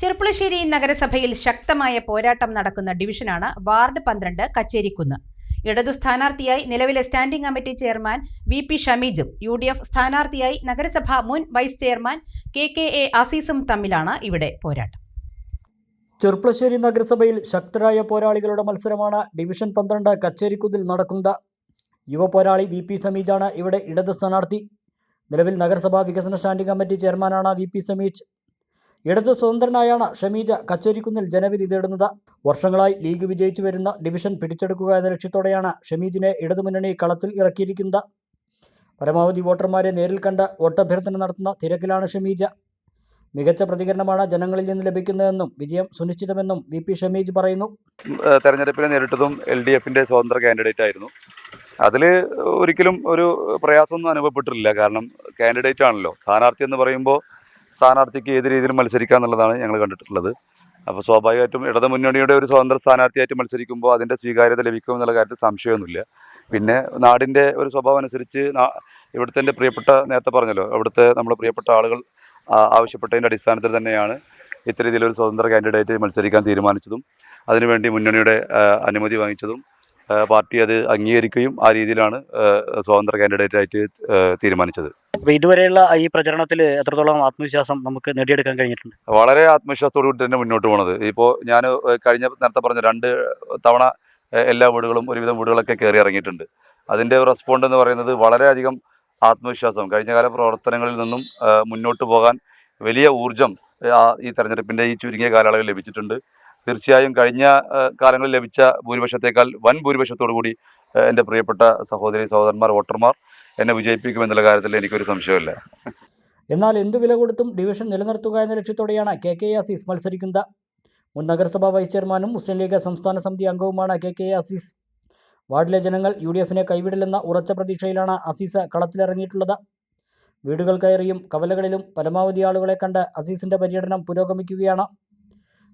ചെർപ്പുളശ്ശേരി നഗരസഭയിൽ ശക്തമായ പോരാട്ടം നടക്കുന്ന ഡിവിഷനാണ് വാർഡ് പന്ത്രണ്ട് കച്ചേരിക്കുന്ന്. ഇടതു സ്ഥാനാർത്ഥിയായി നിലവിലെ standing committee chairman V P ഷമീജും U D F സ്ഥാനാർത്ഥിയായി നഗരസഭ മുൻ vice chairman K K A അസീസും തമ്മിലാണ് ഇവിടെ പോരാട്ടം. ചെർപ്പളശ്ശേരി നഗരസഭയിൽ ശക്തരായ പോരാളികളുടെ മത്സരമാണ് ഡിവിഷൻ പന്ത്രണ്ട് കച്ചേരിക്കുതിൽ നടക്കുന്നത്. യുവ പോരാളി വി പി സമീജാണ് ഇവിടെ ഇടതു സ്ഥാനാർത്ഥി. നിലവിൽ നഗരസഭാ വികസന സ്റ്റാൻഡിംഗ് കമ്മിറ്റി ചെയർമാനാണ് വി പി സമീജ് ഇടതു സ്വതന്ത്രനായാണ് ഷമീജ കച്ചേരിക്കുന്നിൽ ജനവിധി തേടുന്നത്. വർഷങ്ങളായി ലീഗ് വിജയിച്ചു വരുന്ന ഡിവിഷൻ പിടിച്ചെടുക്കുക എന്ന ലക്ഷ്യത്തോടെയാണ് ഷമീജിനെ ഇടതുമുന്നണി കളത്തിൽ ഇറക്കിയിരിക്കുന്നത്. പരമാവധി വോട്ടർമാരെ നേരിൽ കണ്ട് വോട്ടഭ്യർത്ഥന നടത്തുന്ന തിരക്കിലാണ് ഷമീജ. മികച്ച പ്രതികരണമാണ് ജനങ്ങളിൽ നിന്ന് ലഭിക്കുന്നതെന്നും വിജയം സുനിശ്ചിതമെന്നും വി പി ഷമീജ് പറയുന്നു. തെരഞ്ഞെടുപ്പിനെ നേരിട്ടതും എൽ ഡി എഫിന്റെ സ്വതന്ത്ര കാൻഡിഡേറ്റ് ആയിരുന്നു. അതിൽ ഒരിക്കലും ഒരു പ്രയാസമൊന്നും അനുഭവപ്പെട്ടിട്ടില്ല. കാരണം കാൻഡിഡേറ്റ് ആണല്ലോ. സ്ഥാനാർത്ഥി എന്ന് പറയുമ്പോൾ സ്ഥാനാർത്ഥിക്ക് ഏത് രീതിയിൽ മത്സരിക്കുക എന്നുള്ളതാണ് ഞങ്ങൾ കണ്ടിട്ടുള്ളത്. അപ്പോൾ സ്വാഭാവികമായിട്ടും ഇടതു മുന്നണിയുടെ ഒരു സ്വതന്ത്ര സ്ഥാനാർത്ഥിയായിട്ട് മത്സരിക്കുമ്പോൾ അതിന്റെ സ്വീകാര്യത ലഭിക്കും എന്നുള്ള കാര്യത്തിൽ സംശയമൊന്നുമില്ല. പിന്നെ നാടിന്റെ ഒരു സ്വഭാവം അനുസരിച്ച് ഇവിടുത്തെ എന്റെ പ്രിയപ്പെട്ട നേരത്തെ പറഞ്ഞല്ലോ ഇവിടുത്തെ നമ്മുടെ പ്രിയപ്പെട്ട ആളുകൾ ആവശ്യപ്പെട്ടതിന്റെ അടിസ്ഥാനത്തിൽ തന്നെയാണ് ഇത്തരത്തിലൊരു രീതിയിലൊരു സ്വതന്ത്ര കാൻഡിഡേറ്റ് മത്സരിക്കാൻ തീരുമാനിച്ചതും അതിനുവേണ്ടി മുന്നണിയുടെ അനുമതി വാങ്ങിച്ചതും പാർട്ടി അത് അംഗീകരിക്കുകയും ആ രീതിയിലാണ് സ്വതന്ത്ര കാൻഡിഡേറ്റായിട്ട് തീരുമാനിച്ചത്. അപ്പോൾ ഇതുവരെയുള്ള ഈ പ്രചരണത്തിൽ എത്രത്തോളം ആത്മവിശ്വാസം നമുക്ക് നേടിയെടുക്കാൻ കഴിഞ്ഞിട്ടുണ്ട്? വളരെ ആത്മവിശ്വാസത്തോടു കൂടി തന്നെ മുന്നോട്ട് പോണത്. ഇപ്പോ ഞാൻ കഴിഞ്ഞ നേരത്തെ പറഞ്ഞ രണ്ട് തവണ എല്ലാ വീടുകളും ഒരുവിധം വീടുകളൊക്കെ കയറി ഇറങ്ങിയിട്ടുണ്ട്. അതിന്റെ റെസ്പോണ്ട് എന്ന് പറയുന്നത് വളരെയധികം ആത്മവിശ്വാസം. കഴിഞ്ഞകാല പ്രവർത്തനങ്ങളിൽ നിന്നും മുന്നോട്ട് പോകാൻ വലിയ ഊർജം ഈ തെരഞ്ഞെടുപ്പിന്റെ ഈ ചുരുങ്ങിയ കാലയളവിൽ ലഭിച്ചിട്ടുണ്ട്. തീർച്ചയായും കഴിഞ്ഞ കാലങ്ങളിൽ ലഭിച്ച ഭൂരിപക്ഷത്തേക്കാൾ വൻ ഭൂരിപക്ഷത്തോടു കൂടി എന്റെ പ്രിയപ്പെട്ട സഹോദരി സഹോദരന്മാർ വോട്ടർമാർ എന്നെ വിജയിപ്പിക്കുമെന്നുള്ള കാര്യത്തിൽ എനിക്കൊരു സംശയമില്ല എന്നാൽ എന്തു വില കൊടുത്തും ഡിവിഷൻ നിലനിർത്തുക എന്ന ലക്ഷ്യത്തോടെയാണ് കെ കെ അസീസ് മത്സരിക്കുന്നത്. മുൻ നഗരസഭാ വൈസ് ചെയർമാനും മുസ്ലിം ലീഗ് സംസ്ഥാന സമിതി അംഗവുമാണ് കെ കെ അസീസ് വാർഡിലെ ജനങ്ങൾ യു ഡി എഫിനെ കൈവിടില്ലെന്ന ഉറച്ച പ്രതീക്ഷയിലാണ് അസീസ് കളത്തിലിറങ്ങിയിട്ടുള്ളത്. വീടുകൾ കയറിയും കവലകളിലും പരമാവധി ആളുകളെ കണ്ട് അസീസിന്റെ പര്യടനം പുരോഗമിക്കുകയാണ്.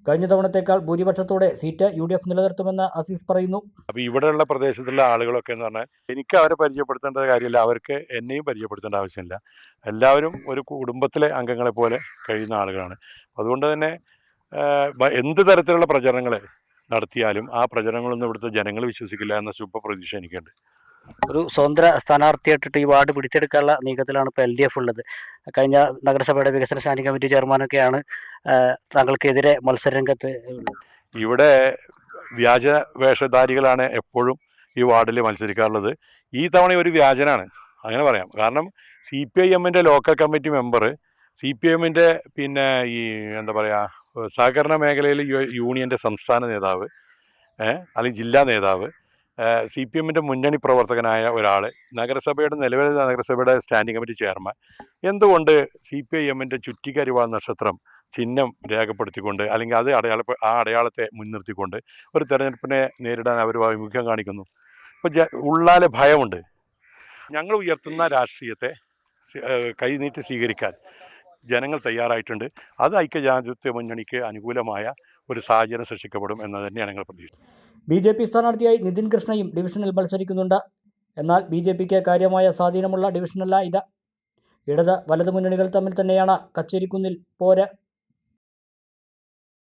കഴിഞ്ഞ തവണത്തേക്കാൾ ഭൂരിപക്ഷത്തോടെ സീറ്റ് യു ഡി എഫ് നിലനിർത്തുമെന്ന് അസീസ് പറയുന്നു. അപ്പൊ ഇവിടെയുള്ള പ്രദേശത്തുള്ള ആളുകളൊക്കെ എന്ന് പറഞ്ഞാൽ എനിക്ക് അവരെ പരിചയപ്പെടുത്തേണ്ട കാര്യമില്ല. അവർക്ക് എന്നെയും പരിചയപ്പെടുത്തേണ്ട ആവശ്യമില്ല. എല്ലാവരും ഒരു കുടുംബത്തിലെ അംഗങ്ങളെ പോലെ കഴിയുന്ന ആളുകളാണ്. അതുകൊണ്ട് തന്നെ എന്ത് തരത്തിലുള്ള പ്രചരണങ്ങൾ നടത്തിയാലും ആ പ്രചരണങ്ങളൊന്നും ഇവിടുത്തെ ജനങ്ങൾ വിശ്വസിക്കില്ല എന്ന ശുഭപ്രതീക്ഷ എനിക്കുണ്ട്. ഒരു സ്വതന്ത്ര സ്ഥാനാർത്ഥിയായിട്ടിട്ട് ഈ വാർഡ് പിടിച്ചെടുക്കാനുള്ള നീക്കത്തിലാണ് ഇപ്പോൾ എൽ ഡി എഫ് ഉള്ളത് കഴിഞ്ഞ നഗരസഭയുടെ വികസന സ്റ്റാൻഡിംഗ് കമ്മിറ്റി ചെയർമാനൊക്കെയാണ് താങ്കൾക്കെതിരെ മത്സരരംഗത്ത്. ഇവിടെ വ്യാജ വേഷധാരികളാണ് എപ്പോഴും ഈ വാർഡിൽ മത്സരിക്കാറുള്ളത് ഈ തവണ ഒരു വ്യാജനാണ് അങ്ങനെ പറയാം കാരണം സി പി ഐ എമ്മിന്റെ local committee member C P എമ്മിന്റെ പിന്നെ ഈ എന്താ പറയുക സഹകരണ മേഖലയിൽ യൂണിയന്റെ സംസ്ഥാന നേതാവ് അല്ലെങ്കിൽ ജില്ലാ നേതാവ് സി പി എമ്മിന്റെ മുന്നണി പ്രവർത്തകനായ ഒരാൾ നഗരസഭയുടെ നിലവിലെ നഗരസഭയുടെ സ്റ്റാൻഡിംഗ് കമ്മിറ്റി ചെയർമാൻ. എന്തുകൊണ്ട് സി പി ഐ എമ്മിന്റെ ചുറ്റിക്കരിവാൾ നക്ഷത്രം ചിഹ്നം രേഖപ്പെടുത്തിക്കൊണ്ട് അല്ലെങ്കിൽ അത് അടയാള ആ അടയാളത്തെ മുൻനിർത്തിക്കൊണ്ട് ഒരു തെരഞ്ഞെടുപ്പിനെ നേരിടാൻ അവർ അഭിമുഖ്യം കാണിക്കുന്നു? അപ്പോൾ ഉള്ളാലെ ഭയമുണ്ട്. ഞങ്ങൾ ഉയർത്തുന്ന രാഷ്ട്രീയത്തെ കൈനീട്ടി സ്വീകരിക്കാൻ ജനങ്ങൾ തയ്യാറായിട്ടുണ്ട്. അത് ഐക്യജനാധിപത്യ മുന്നണിക്ക് അനുകൂലമായ ഒരു സാഹചര്യം സൃഷ്ടിക്കപ്പെടും എന്ന് തന്നെയാണ് ഞങ്ങൾ പ്രതീക്ഷിക്കുന്നത്. ബി ജെ പി സ്ഥാനാർത്ഥിയായി നിതിൻ കൃഷ്ണയും ഡിവിഷനിൽ മത്സരിക്കുന്നുണ്ട്. എന്നാൽ ബി ജെ പിക്ക് കാര്യമായ സ്വാധീനമുള്ള ഡിവിഷനല്ല ഇത്. ഇടത് വലത് മുന്നണികൾ തമ്മിൽ തന്നെയാണ് കച്ചേരിക്കുന്നിൽ പോര്.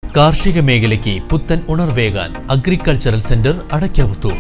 കാർഷിക മേഖലയ്ക്ക് പുത്തൻ ഉണർവേകാൻ അഗ്രികൾച്ചറൽ സെന്റർ അടയ്ക്കാവുത്തൂർ